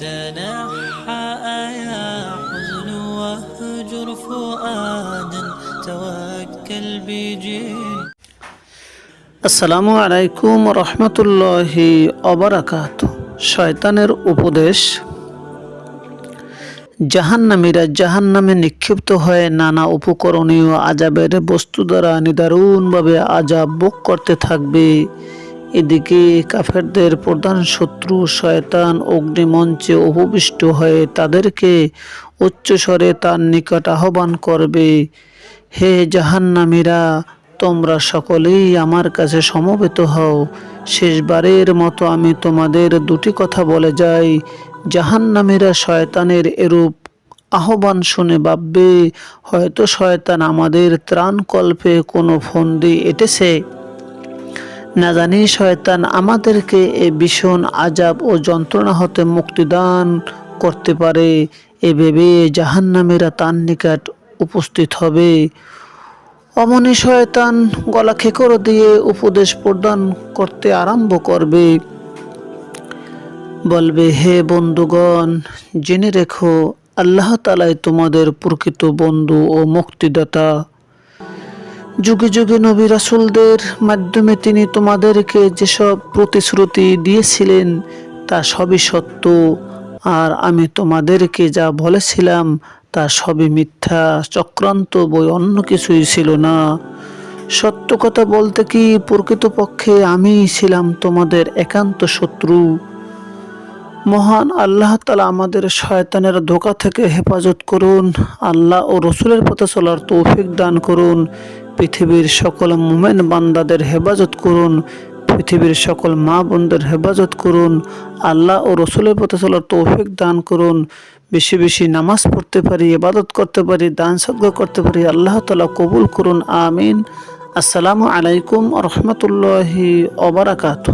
تنحى يا حزن واهجر فؤادا توكل بجد আসসালামু আলাইকুম রহমতুল্লাহি অবরাকাত শয়তানের উপদেশ জাহান্নামীরা জাহান্নামে নিক্ষিপ্ত হয়ে নানা উপকরণীয় আজাবের বস্তু দ্বারা নিদারুণভাবে আজাব ভোগ করতে থাকবে এদিকে কাফেরদের প্রধান শত্রু শয়তান অগ্নিমঞ্চে উপবিষ্ট হয়ে তাদেরকে উচ্চস্বরে তার নিকট আহ্বান করবে। হে জাহান্নামীরা, তোমরা সকলেই আমার কাছে সমবেত হও। শেষবারের মতো আমি তোমাদের দুটি কথা বলে যাই। জাহান্নামীরা শয়তানের এরূপ আহ্বান শুনে ভাববে, হয়তো শয়তান আমাদের ত্রাণকল্পে কোনো ফন্দি এটেছে। না জানি শয়তান আমাদেরকে এ ভীষণ আজাব ও যন্ত্রণা হতে মুক্তিদান করতে পারে। এ ভেবে জাহান্নামীরা তার নিকট উপস্থিত হবে। অমনি শয়তান গলা খেকর দিয়ে উপদেশ প্রদান করতে আরম্ভ করবে। বলবে, হে বন্ধুগণ, জেনে রেখো, আল্লাহ তালাই তোমাদের প্রকৃত বন্ধু ও মুক্তিদাতা। যুগে যুগে নবী রাসুলদের মাধ্যমে তিনি তোমাদেরকে যেসব প্রতিশ্রুতি দিয়েছিলেন, তা সবই সত্য। আর আমি তোমাদেরকে যা বলেছিলাম, তা সবই মিথ্যা, চক্রান্ত বই, অন্য কিছুই ছিল না। সত্য কথা বলতে কি প্রকৃতপক্ষে আমিই ছিলাম তোমাদের একান্ত শত্রু? মহান আল্লাহ তালা আমাদের শয়তানের ধোকা থেকে হেফাজত করুন। আল্লাহ ও রসুলের পথে চলার তৌফিক দান করুন। পৃথিবীর সকল মোমেন বান্দাদের হেফাজত করুন। পৃথিবীর সকল মা বোনদের হেফাজত করুন। আল্লাহ ও রসুলের পথে চলার তৌফিক দান করুন। বেশি বেশি নামাজ পড়তে পারি, ইবাদত করতে পারি, দান সদ্গা করতে পারি, আল্লাহ তালা কবুল করুন, আমিন। আসসালামু আলাইকুম রহমতুল্লাহি ওবরাকাতু